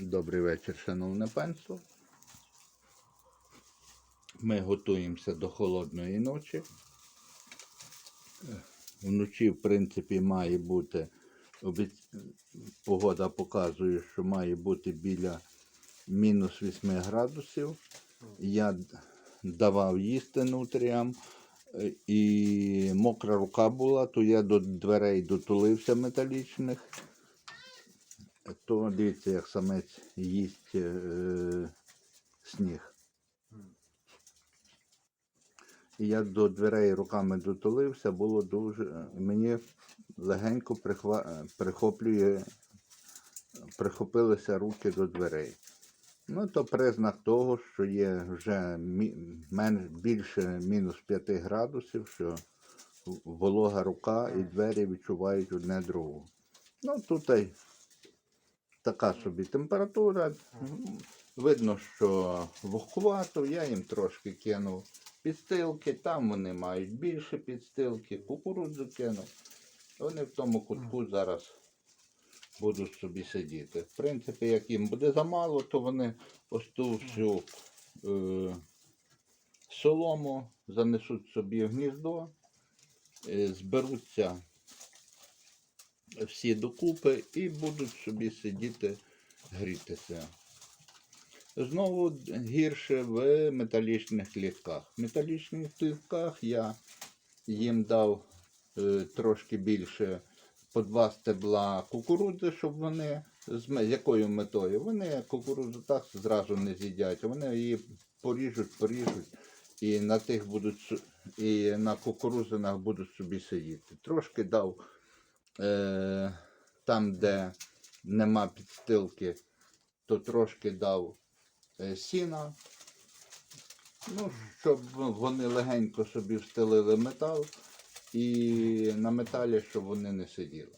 Добрий вечір, шановне панство. Ми готуємося до холодної ночі. Вночі, в принципі, має бути, погода показує, що має бути біля мінус 8 градусів. Я давав їсти нутріям, е, і мокра рука була, то я до дверей дотулився металічних. То дивіться, як самець їсть е, сніг. І я до дверей руками дотулився, було дуже. Мені легенько прихва, прихоплює, прихопилися руки до дверей. Ну, то признак того, що є вже мі, мен, більше мінус 5 градусів, що волога рука і двері відчувають одне другу. Ну, тут така собі температура. Видно, що вогкувато, я їм трошки кинув підстилки, там вони мають більше підстилки, кукурудзу кинув. Вони в тому кутку зараз будуть собі сидіти. В принципі, як їм буде замало, то вони ось ту всю е, солому занесуть собі в гніздо, е, зберуться всі докупи і будуть собі сидіти грітися. Знову гірше в металічних клітках. В металічних клітках я їм дав е, трошки більше по два стебла кукурудзи, щоб вони з якою метою? Вони кукурудзу так зразу не з'їдять, вони її поріжуть, поріжуть і на тих будуть і на кукурудзинах будуть собі сидіти. Трошки дав е, там, де нема підстилки, то трошки дав е, сіна. Ну, щоб вони легенько собі встелили метал і на металі, щоб вони не сиділи.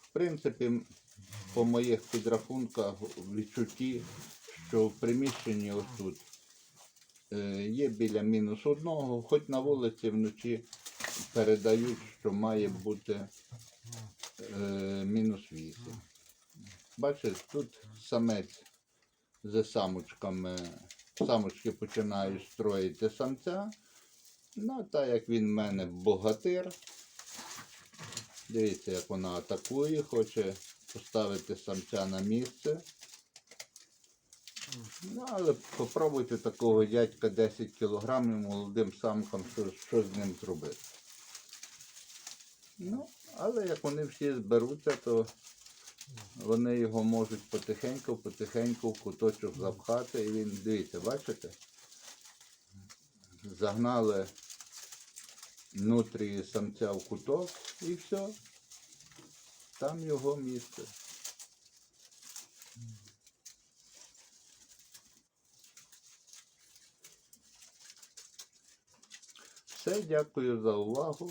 В принципі, по моїх підрахунках відчутті, що в приміщенні ось тут е, є біля мінус одного, хоч на вулиці вночі передають, що має бути е, мінус 8. Бачите, тут самець з самочками, самочки починають строїти самця. Ну, так як він в мене богатир. Дивіться, як вона атакує, хоче поставити самця на місце. Ну, але попробуйте такого дядька 10 кілограмів молодим самкам, що, що з ним зробити. Ну, але як вони всі зберуться, то вони його можуть потихеньку, потихеньку в куточок запхати. І він, дивіться, бачите? Загнали внутрі самця в куток і все. Там його місце. Все, дякую за увагу.